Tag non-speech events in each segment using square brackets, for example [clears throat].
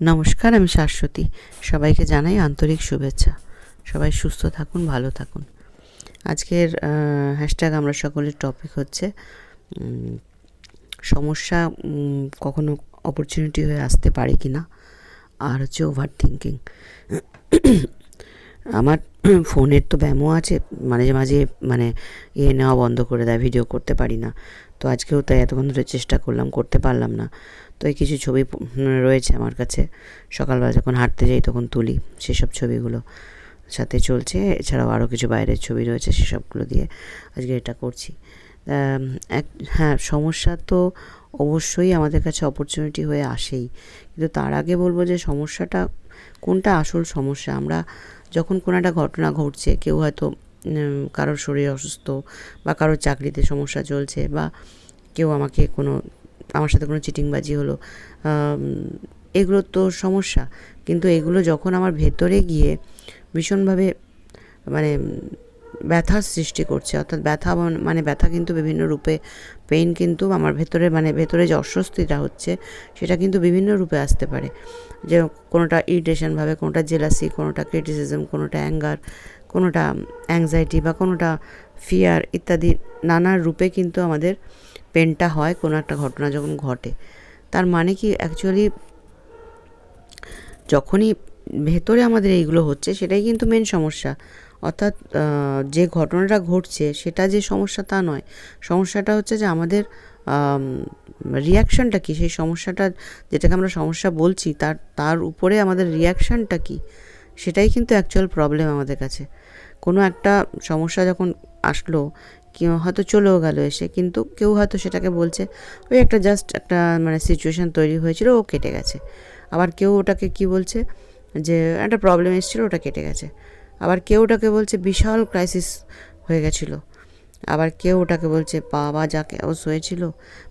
নমস্কার, আমি শাশ্বতী। সবাইকে জানাই আন্তরিক শুভেচ্ছা। সবাই সুস্থ থাকুন, ভালো থাকুন। আজকের হ্যাশট্যাগ আমরা সকলের টপিক হচ্ছে সমস্যা কখনো অপরচুনিটি হয়ে আসতে পারে কি না আর হচ্ছে ওভার থিঙ্কিং আমার [clears throat] ফোনের তো ব্যামো আছে, মাঝে মাঝে মানে ইয়ে নেওয়া বন্ধ করে দেয়, ভিডিও করতে পারি না। তো আজকেও তাই এতক্ষণ ধরে চেষ্টা করলাম, করতে পারলাম না। তো এই কিছু ছবি রয়েছে আমার কাছে। সকালবেলা যখন হাঁটতে যাই তখন তুলি সেসব ছবিগুলো। সাথে চলছে, এছাড়াও আরও কিছু বাইরের ছবি রয়েছে সেসবগুলো দিয়ে আজকে এটা করছি। এক হ্যাঁ সমস্যা তো অবশ্যই আমাদের কাছে অপরচুনিটি হয়ে আসেই। কিন্তু তার আগে বলব যে সমস্যাটা কোনটা আসল সমস্যা? আমরা যখন কোনো একটা ঘটনা ঘটছে, কেউ হয়তো কারোর শরীর অসুস্থ বা কারোর চাকরিতে সমস্যা চলছে বা কেউ আমাকে কোনো, আমার সাথে কোনো চিটিংবাজি হলো এগুলো তো সমস্যা। কিন্তু এগুলো যখন আমার ভেতরে গিয়ে ভীষণভাবে মানে ব্যথার সৃষ্টি করছে। অর্থাৎ ব্যথা মানে- ব্যথা কিন্তু বিভিন্ন রূপে পেইন কিন্তু আমার ভেতরে মানে ভেতরে যে অস্বস্তিটা হচ্ছে, সেটা কিন্তু বিভিন্ন রূপে আসতে পারে। যে কোনোটা ইরিটেশনভাবে কোনোটা জেলাসি কোনোটা ক্রিটিসিজম কোনোটা অ্যাঙ্গার কোনোটা অ্যাংজাইটি বা কোনোটা ফিয়ার ইত্যাদি নানা রূপে কিন্তু আমাদের পেনটা হয় কোনো একটা ঘটনা যখন ঘটে। তার মানে কি অ্যাকচুয়ালি যখনই ভেতরে আমাদের এইগুলো হচ্ছে, সেটাই কিন্তু মেন সমস্যা। অর্থাৎ যে ঘটনাটা ঘটছে সেটা যে সমস্যা তা নয়। সমস্যাটা হচ্ছে যে আমাদের রিয়াকশানটা কি? সেই সমস্যাটা, যেটাকে আমরা সমস্যা বলছি, তার তার উপরে আমাদের রিয়াকশানটা কি? সেটাই কিন্তু অ্যাকচুয়াল প্রবলেম আমাদের কাছে। কোনো একটা সমস্যা যখন আসলো, কেউ হয়তো চলেও গেল এসে, কিন্তু কেউ হয়তো সেটাকে বলছে, ওই একটা জাস্ট একটা মানে সিচুয়েশান তৈরি হয়েছিল, ও কেটে গেছে। আবার কেউ ওটাকে কি বলছে? যে একটা প্রবলেম এসেছিল, ওটা কেটে গেছে। আবার কেউ ওটাকে বলছে বিশাল ক্রাইসিস হয়ে গেছিল। আবার কেউ ওটাকে বলছে বাবা যা কেওস হয়েছিল।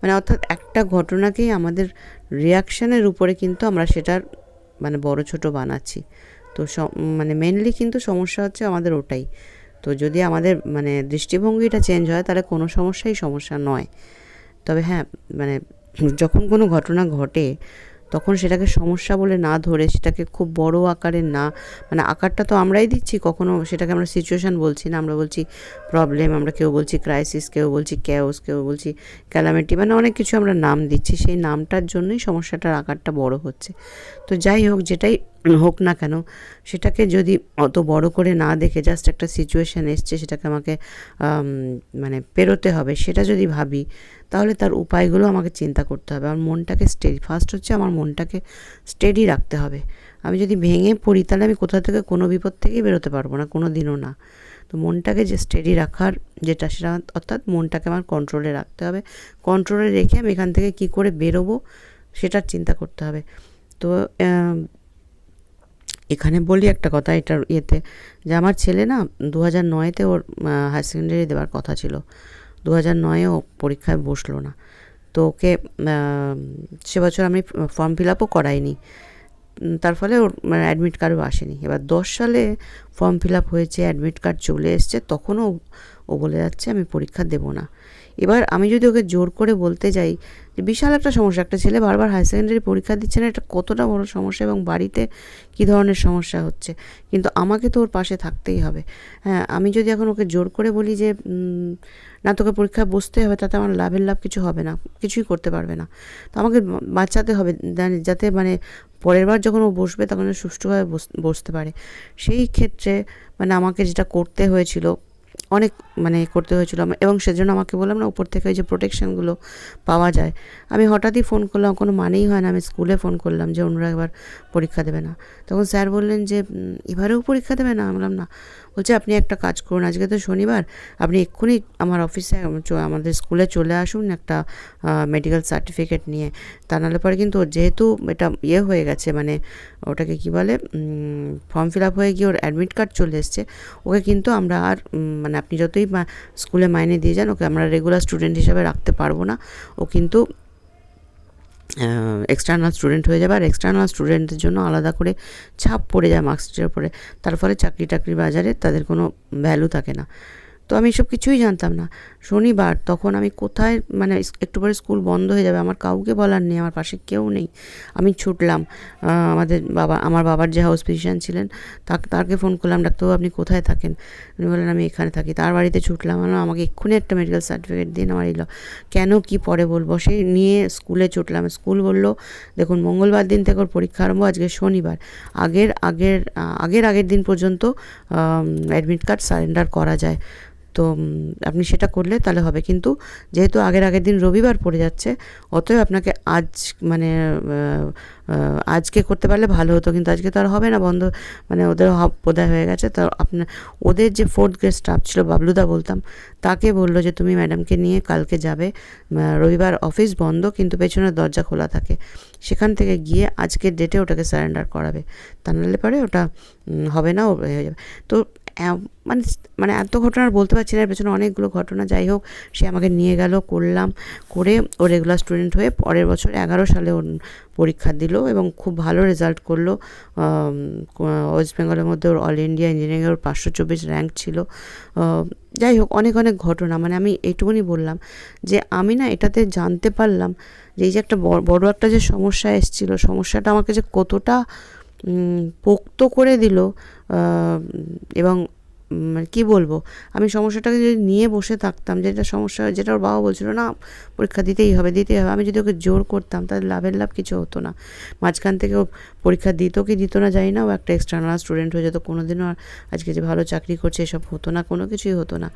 মানে অর্থাৎ একটা ঘটনাকেই আমাদের রিয়াকশানের উপরে কিন্তু আমরা সেটার মানে বড় ছোট বানাচ্ছি। তো মানে মেনলি কিন্তু সমস্যা হচ্ছে আমাদের ওটাই। তো যদি আমাদের মানে দৃষ্টিভঙ্গিটা চেঞ্জ হয় তাহলে কোনো সমস্যাই সমস্যা নয়। তবে হ্যাঁ মানে যখন কোনো ঘটনা ঘটে তখন সেটাকে সমস্যা বলে না ধরে, সেটাকে খুব বড় আকারের না মানে আকারটা তো আমরাই দিচ্ছি, কখনো সেটাকে আমরা সিচুয়েশান বলছি না, আমরা বলছি প্রবলেম আমরা কেউ বলছি ক্রাইসিস কেউ বলছি ক্যাওস কেউ বলছি ক্যালামিটি মানে অনেক কিছু আমরা নাম দিচ্ছি, সেই নামটার জন্যই সমস্যাটার আকারটা বড় হচ্ছে। তো যাই হোক, যেটাই হোক না কেন, সেটাকে যদি অত বড় করে না দেখে জাস্ট একটা সিচুয়েশান এসছে সেটাকে আমাকে মানে পেরোতে হবে, সেটা যদি ভাবি, তাহলে তার উপায়গুলো আমাকে চিন্তা করতে হবে। আমার মনটাকে স্টেডি ফার্স্ট হচ্ছে আমার মনটাকে স্টেডি রাখতে হবে। আমি যদি ভেঙে পড়ি, তাহলে আমি কোথা থেকে, কোনো বিপদ থেকেই বেরোতে পারব না কোনো দিনও না। তো মনটাকে যে স্টেডি রাখার যেটা, সেটা অর্থাৎ মনটাকে আমার কন্ট্রোলে রাখতে হবে। কন্ট্রোলে রেখে আমি এখান থেকে কি করে বেরোবো, সেটার চিন্তা করতে হবে। তো এখানে বলি একটা কথা, এটার ইয়েতে যে আমার ছেলে না দু হাজার নয়েতে ওর হায়ার সেকেন্ডারি দেওয়ার কথা ছিল। দু হাজার নয়ে ও পরীক্ষায় বসল না। তো ওকে সে বছর আমি ফর্ম ফিল আপও করাইনি। তার ফলে ওর অ্যাডমিট কার্ডও আসেনি। এবার দশ সালে ফর্ম ফিল আপ হয়েছে অ্যাডমিট কার্ড চলে এসছে, তখনও ও- বলে যাচ্ছে, আমি পরীক্ষা দেবো না। এবার আমি যদি ওকে জোর করে বলতে যাই, যে বিশাল একটা সমস্যা, একটা ছেলে বারবার হায়ার সেকেন্ডারি পরীক্ষা দিচ্ছে না, এটা কতটা বড় সমস্যা এবং বাড়িতে কী ধরনের সমস্যা হচ্ছে? কিন্তু আমাকে তো ওর পাশে থাকতেই হবে। হ্যাঁ আমি যদি এখন ওকে জোর করে বলি যে না, তোকে পরীক্ষায় বসতে হবে, তাতে আমার লাভের লাভ কিছু হবে না, কিছুই করতে পারবে না। তো আমাকে বাঁচাতে হবে যাতে মানে পরের বার যখন ও বসবে, তখন সুষ্ঠুভাবে বস- বসতে পারে। সেই ক্ষেত্রে মানে আমাকে যেটা করতে হয়েছিল, অনেক মানে করতে হয়েছিল এবং সেজন্য আমাকে বললাম না, উপর থেকে ওই যে প্রোটেকশানগুলো পাওয়া যায়। আমি হঠাৎই ফোন করলাম, কোনো মানেই হয় না, আমি স্কুলে ফোন করলাম যে অন্যরা এবার পরীক্ষা দেবে না। তখন স্যার বললেন যে এবারেও পরীক্ষা দেবে না? আমি বললাম, না। বলছে, আপনি একটা কাজ করুন, আজকে তো শনিবার, আপনি এক্ষুনি আমার অফিসে আমাদের স্কুলে চলে আসুন একটা মেডিকেল সার্টিফিকেট নিয়ে। তা নাহলে পরে কিন্তু যেহেতু এটা ইয়ে হয়ে গেছে মানে ওটাকে কি বলে ফর্ম ফিল আপ হয়ে গিয়ে ওর অ্যাডমিট কার্ড চলে এসছে, ওকে কিন্তু আমরা আর মানে আপনি যতই স্কুলে মাইনে দিয়ে যান, ওকে আমরা রেগুলার স্টুডেন্ট হিসাবে রাখতে পারব না। ও কিন্তু এক্সটার্নাল স্টুডেন্ট হয়ে যাবে। আর এক্সটার্নাল স্টুডেন্টের জন্য আলাদা করে ছাপ পড়ে যায় মার্কশিটের উপরে। তার ফলে চাকরি টাকরি বাজারে তাদের কোনো ভ্যালু থাকে না। তো আমি এসব কিছুই জানতাম না। শনিবার তখন আমি কোথায় মানে একটু পরে স্কুল বন্ধ হয়ে যাবে, আমার কাউকে বলার নেই, আমার পাশে কেউ নেই। আমি ছুটলাম আমাদের বাবা, আমার বাবার যে হাউস ফিজিশিয়ান ছিলেন, তাকে তাকে ফোন করলাম, ডাক্তারবাবু, আপনি কোথায় থাকেন? উনি বললেন, আমি এখানে থাকি। তার বাড়িতে ছুটলাম আমি আমাকে এক্ষুনি একটা মেডিকেল সার্টিফিকেট দিন আমার এলো কেন, কি পরে বলব? সেই নিয়ে স্কুলে ছুটলাম। স্কুল বলল, দেখুন, মঙ্গলবার দিন থেকে ওর পরীক্ষা আরম্ভ, আজকে শনিবার। আগের আগের আগের আগের দিন পর্যন্ত অ্যাডমিট কার্ড সারেন্ডার করা যায়। তো আপনি সেটা করলে তাহলে হবে। কিন্তু যেহেতু আগের আগের দিন রবিবার পড়ে যাচ্ছে, অতএব আপনাকে আজ মানে আজকে করতে পারলে ভালো হতো। কিন্তু আজকে তো আর হবে না, বন্ধ মানে ওদের বোধহয় হয়ে গেছে। তো আপনার ওদের যে ফোর্থ গ্রেড স্টাফ ছিল, বাবলুদা বলতাম, তাকে বলল যে, তুমি ম্যাডামকে নিয়ে কালকে যাবে রবিবার অফিস বন্ধ, কিন্তু পেছনের দরজা খোলা থাকে। সেখান থেকে গিয়ে আজকের ডেটে ওটাকে সারেন্ডার করাবে। তা নাহলে পরে ওটা হবে না হয়ে যাবে। তো মানে মানে এত ঘটনা আর বলতে পারছি না, এর পেছনে অনেকগুলো ঘটনা। যাই হোক, সে আমাকে নিয়ে গেল, করলাম, করে ও রেগুলার স্টুডেন্ট হয়ে পরের বছর এগারো সালে ওর পরীক্ষা দিল এবং খুব ভালো রেজাল্ট করল। ওয়েস্ট বেঙ্গলের মধ্যে ওর অল ইন্ডিয়া ইঞ্জিনিয়ারিং ওর পাঁচশো চব্বিশ র্যাঙ্ক ছিল। যাই হোক, অনেক অনেক ঘটনা। মানে আমি এইটুকুনি বললাম যে, আমি না এটাতে জানতে পারলাম যে, এই যে একটা বড় একটা যে সমস্যা এসেছিল, সমস্যাটা আমাকে যে কতটা পোক্ত করে দিল এবং মানে কী বলব, আমি সমস্যাটাকে যদি নিয়ে বসে থাকতাম, যেটা সমস্যা, যেটা ওর বাবা বলছিল, না, পরীক্ষা দিতেই হবে দিতেই হবে, আমি যদি ওকে জোর করতাম, তাহলে লাভের লাভ কিছু হতো না। মাঝখান থেকে ও পরীক্ষা দিত কি দিত না, জানি না, ও একটা এক্সটার্নাল স্টুডেন্ট হয়ে যেত কোনো দিনও আর আজকে যে ভালো চাকরি করছে, এসব হতো না, কোনো কিছুই হতো না।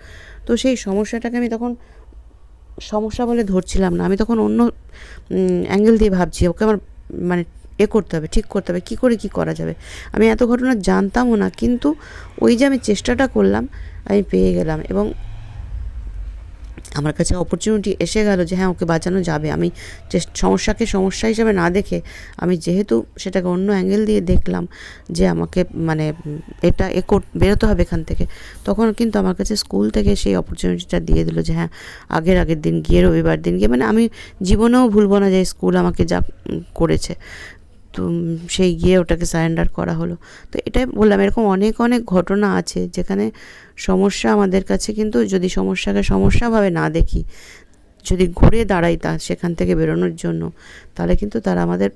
তো সেই সমস্যাটাকে আমি তখন সমস্যা বলে ধরছিলাম না, আমি তখন অন্য অ্যাঙ্গেল দিয়ে ভাবছি, ওকে আমার মানে এ করতে হবে, ঠিক করতে হবে, কী করে কি করা যাবে? আমি এত ঘটনা জানতামও না, কিন্তু ওই যে আমি চেষ্টাটা করলাম, আমি পেয়ে গেলাম এবং আমার কাছে অপরচুনিটি এসে গেল যে হ্যাঁ ওকে বাঁচানো যাবে। আমি সমস্যাকে সমস্যা হিসাবে না দেখে আমি যেহেতু সেটাকে অন্য অ্যাঙ্গেল দিয়ে দেখলাম যে আমাকে মানে এটা এ বেরোতে হবে এখান থেকে, তখন কিন্তু আমার কাছে স্কুল থেকে সেই অপরচুনিটিটা দিয়ে দিল যে হ্যাঁ আগের আগের দিন গিয়ে রবিবার দিন গিয়ে মানে আমি জীবনেও ভুলবো না যে স্কুল আমাকে যা করেছে। তো সেই গিয়ে ওটাকে সারেন্ডার করা হলো। তো এটাই বললাম, এরকম অনেক অনেক ঘটনা আছে যেখানে সমস্যা আমাদের কাছে কিন্তু যদি সমস্যাকে সমস্যাভাবে না দেখি, যদি ঘুরে দাঁড়াই তা সেখান থেকে বেরোনোর জন্য, তাহলে কিন্তু তারা আমাদের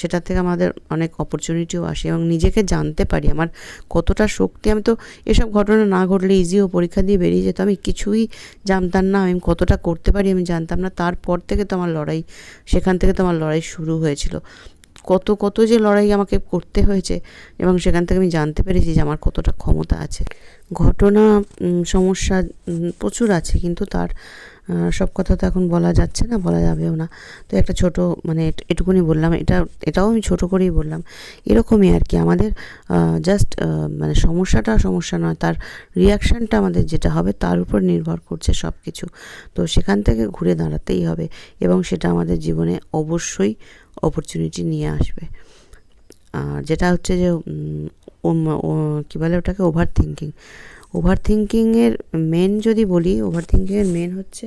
সেটা থেকে আমাদের অনেক অপরচুনিটিও আসে এবং নিজেকে জানতে পারি। আমার কতটা শক্তি, আমি তো এসব ঘটনা না ঘটলে ইজিও পরীক্ষা দিয়ে বেরিয়ে যেত আমি কিছুই জানতাম না, আমি কতটা করতে পারি আমি জানতাম না। তারপর থেকে তো আমার লড়াই, সেখান থেকে তো আমার লড়াই শুরু হয়েছিল। কত কত যে লড়াই আমাকে করতে হয়েছে এবং সেখান থেকে আমি জানতে পেরেছি যে আমার কতটা ক্ষমতা আছে। ঘটনা সমস্যা প্রচুর আছে কিন্তু তার সব কথা তো এখন বলা যাচ্ছে না, বলা যাবেও না। তো একটা ছোট মানে এট- এটুকুনি বললাম, এটা, এটাও আমি ছোট করেই বললাম। এরকমই আর কি, আমাদের জাস্ট মানে সমস্যাটা সমস্যা নয়, তার রিয়াকশানটা আমাদের যেটা হবে তার উপর নির্ভর করছে সব কিছু তো সেখান থেকে ঘুরে দাঁড়াতেই হবে এবং সেটা আমাদের জীবনে অবশ্যই অপরচুনিটি নিয়ে আসবে। আর যেটা হচ্ছে যে কী বলে ওটাকে? ওভার থিঙ্কিং ওভার থিঙ্কিংয়ের মেন যদি বলি ওভার থিঙ্কিংয়ের মেন হচ্ছে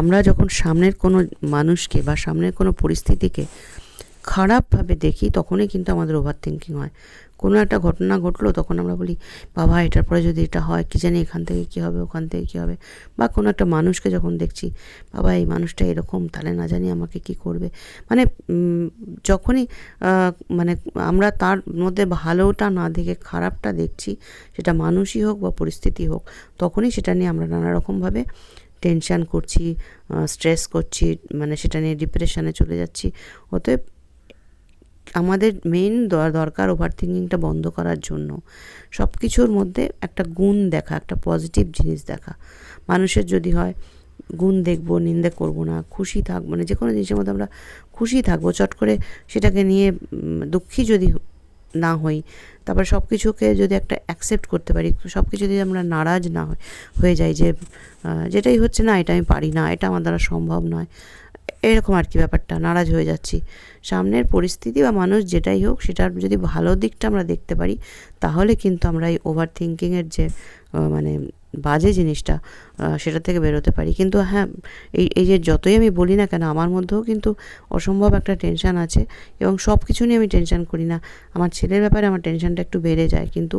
আমরা যখন সামনের কোনো মানুষকে বা সামনের কোনো পরিস্থিতিকে খারাপভাবে দেখি, তখনই কিন্তু আমাদের ওভার থিঙ্কিং হয়। কোনো একটা ঘটনা ঘটলো, তখন আমরা বলি, বাবা, এটার পরে যদি এটা হয়, কি জানি এখান থেকে কী হবে, ওখান থেকে কী হবে? বা কোনো একটা মানুষকে যখন দেখছি, বাবা, এই মানুষটা এরকম, তাহলে না জানি আমাকে কি করবে? মানে যখনই মানে আমরা তার মধ্যে ভালোটা না দেখে খারাপটা দেখছি, সেটা মানুষই হোক বা পরিস্থিতি হোক, তখনই সেটা নিয়ে আমরা নানা রকমভাবে টেনশান করছি স্ট্রেস করছি মানে সেটা নিয়ে ডিপ্রেশনে চলে যাচ্ছি। অতএব আমাদের মেইন দরকার ওভার থিঙ্কিংটা বন্ধ করার জন্য। সব কিছুর মধ্যে একটা গুণ দেখা, একটা পজিটিভ জিনিস দেখা। মানুষের যদি হয়, গুণ দেখব, নিন্দে করব না, খুশি থাকব মানে যে কোনো জিনিসের মধ্যে আমরা খুশি থাকব, চট করে সেটাকে নিয়ে দুঃখী যদি না হই, তারপর সব কিছুকে যদি একটা অ্যাকসেপ্ট করতে পারি সব কিছু যদি আমরা নারাজ না হয়ে যাই যে যেটাই হচ্ছে না, এটা আমি পারি না, এটা আমার দ্বারা সম্ভব নয় এরকম আর কি ব্যাপারটা, নারাজ হয়ে যাচ্ছি। সামনের পরিস্থিতি বা মানুষ যেটাই হোক, সেটার যদি ভালো দিকটা আমরা দেখতে পারি, তাহলে কিন্তু আমরা এই ওভার থিঙ্কিংয়ের যে মানে বাজে জিনিসটা সেটা থেকে বেরোতে পারি। কিন্তু হ্যাঁ এই এই যে যতই আমি বলি না কেন, আমার মধ্যেও কিন্তু অসম্ভব একটা টেনশান আছে এবং সব কিছু নিয়ে আমি টেনশান করি না। আমার ছেলের ব্যাপারে আমার টেনশানটা একটু বেড়ে যায়। কিন্তু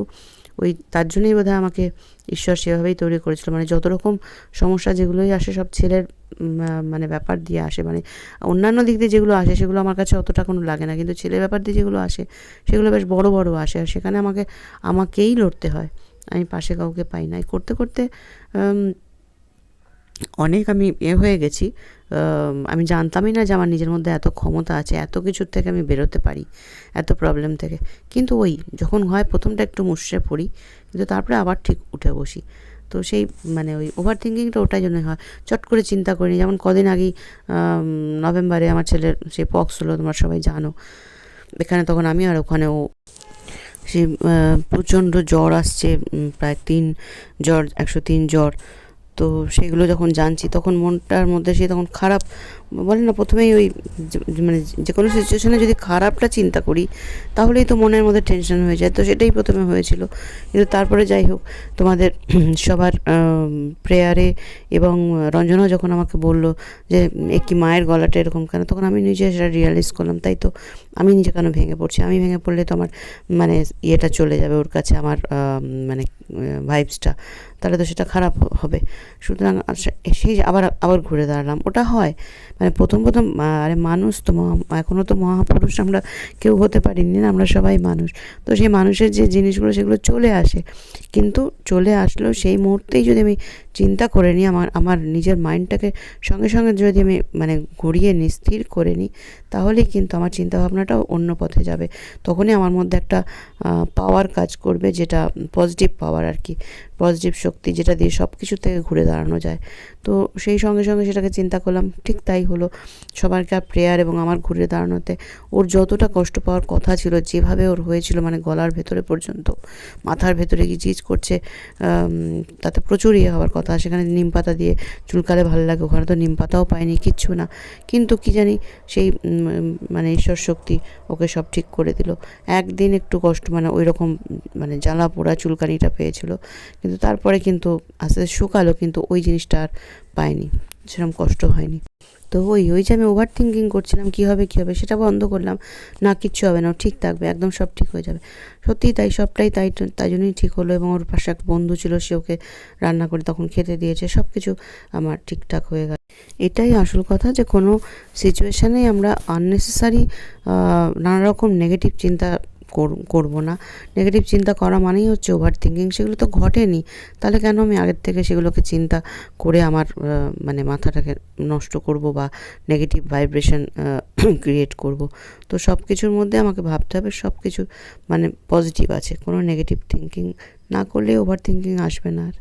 ওই তার জন্যই বোধহয় আমাকে ঈশ্বর সেভাবেই তৈরি করেছিল। মানে যত রকম সমস্যা যেগুলোই আসে, সব ছেলের মানে ব্যাপার দিয়ে আসে। মানে অন্যান্য দিক দিয়ে যেগুলো আসে, সেগুলো আমার কাছে অতটা কোনো লাগে না। কিন্তু ছেলের ব্যাপার দিয়ে যেগুলো আসে, সেগুলো বেশ বড় বড় আসে। আর সেখানে আমাকে, আমাকেই লড়তে হয়। আমি পাশে কাউকে পাই না। করতে করতে অনেক আমি এ হয়ে গেছি। আম, জানতামই না যে আমার নিজের মধ্যে এত ক্ষমতা আছে এত কিছুর থেকে আমি বেরোতে পারি এত প্রবলেম থেকে। কিন্তু ওই যখন হয় প্রথমটা একটু মুষড়ে পড়ি কিন্তু তারপরে আবার ঠিক উঠে বসি। তো সেই মানে ওই ওভার থিঙ্কিংটা ওটাই জন্যই হয়। চট করে চিন্তা করিনি যেমন কদিন আগেই নভেম্বরে আমার ছেলের সেই পক্স হলো তোমরা সবাই জানো। এখানে তখন আমি আর ওখানেও সে প্রচণ্ড জ্বর আসছে প্রায় তিন জ্বর একশো তিন জ্বর। তো সেগুলো যখন জানছি, তখন মনটার মধ্যে সে তখন খারাপ, বলে না প্রথমেই ওই মানে যে কোনো সিচুয়েশনে যদি খারাপটা চিন্তা করি, তাহলেই তো মনের মধ্যে টেনশন হয়ে যায়। তো সেটাই প্রথমে হয়েছিল। কিন্তু তারপরে যাই হোক, তোমাদের [clears throat] সবার প্রেয়ারে এবং রঞ্জনাও যখন আমাকে বলল যে একটি মায়ের গলাটা এরকম কেন? তখন আমি নিজে সেটা রিয়ালাইজ করলাম, তাই তো আমি নিজে কেন ভেঙে পড়ছি? আমি ভেঙে পড়লে তো আমার মানে ইয়েটা চলে যাবে ওর কাছে, আমার মানে ভাইবসটা তাহলে তো সেটা খারাপ হবে। সুতরাং সেই আবার আবার ঘুরে দাঁড়ালাম। ওটা হয় মানে প্রথম প্রথম আরে মানুষ তো মহা এখনও তো মহাপুরুষ আমরা কেউ হতে পারিনি না, আমরা সবাই মানুষ। তো সেই মানুষের যে জিনিসগুলো, সেগুলো চলে আসে। কিন্তু চলে আসলেও সেই মুহূর্তেই যদি আমি চিন্তা করে নিই, আমার আমার নিজের মাইন্ডটাকে সঙ্গে সঙ্গে যদি আমি মানে ঘুরিয়ে নিই, স্থির করে নিই, তাহলেই কিন্তু আমার চিন্তাভাবনাটাও অন্য পথে যাবে। তখনই আমার মধ্যে একটা পাওয়ার কাজ করবে, যেটা পজিটিভ পাওয়ার আর কি। পজিটিভ শক্তি যেটা দিয়ে সব কিছু থেকে ঘুরে দাঁড়ানো যায়। তো সেই সঙ্গে সঙ্গে সেটাকে চিন্তা করলাম, ঠিক তাই হলো। সবারকার প্রেয়ার এবং আমার ঘুরে দাঁড়ানোতে ওর যতটা কষ্ট পাওয়ার কথা ছিল, যেভাবে ওর হয়েছিল মানে গলার ভেতরে পর্যন্ত, মাথার ভেতরে কি চিজ করছে তাতে প্রচুর ইয়ে হওয়ার কথা। সেখানে নিম পাতা দিয়ে চুলকালে ভালো লাগে, ওখানে তো নিম পাতাও পাইনি, কিচ্ছু না। কিন্তু কি জানি সেই মানে ঈশ্বর শক্তি ওকে সব ঠিক করে দিল। একদিন একটু কষ্ট মানে ওই রকম মানে জ্বালা পোড়া চুলকানিটা পেয়েছিল। কিন্তু তারপরে কিন্তু আস্তে শুকালো, কিন্তু ওই জিনিসটা আর পাইনি সেরকম কষ্ট হয়নি। তো ওই ওই যে আমি ওভার থিঙ্কিং করছিলাম, কী হবে কী হবে, সেটা বন্ধ করলাম, না কিচ্ছু হবে না ঠিক থাকবে, একদম সব ঠিক হয়ে যাবে। সত্যিই তাই, সবটাই তাই তাই জন্যই ঠিক হলো এবং ওর পাশে এক বন্ধু ছিল, সে ওকে রান্না করে তখন খেতে দিয়েছে সব কিছু আমার ঠিকঠাক হয়ে গেল। এটাই আসল কথা যে কোনো সিচুয়েশানেই আমরা আননেসেসারি নানা রকম নেগেটিভ চিন্তা করব না। নেগেটিভ চিন্তা করা মানেই হচ্ছে ওভার থিঙ্কিং সেগুলো তো ঘটেনি। তাহলে কেন আমি আগের থেকে সেগুলোকে চিন্তা করে আমার মানে মাথাটাকে নষ্ট করব বা নেগেটিভ ভাইব্রেশন ক্রিয়েট করব? তো সব কিছুর মধ্যে আমাকে ভাবতে হবে সব কিছু মানে পজিটিভ আছে। কোনো নেগেটিভ থিঙ্কিং না করলে ওভার থিঙ্কিং আসবে না আর।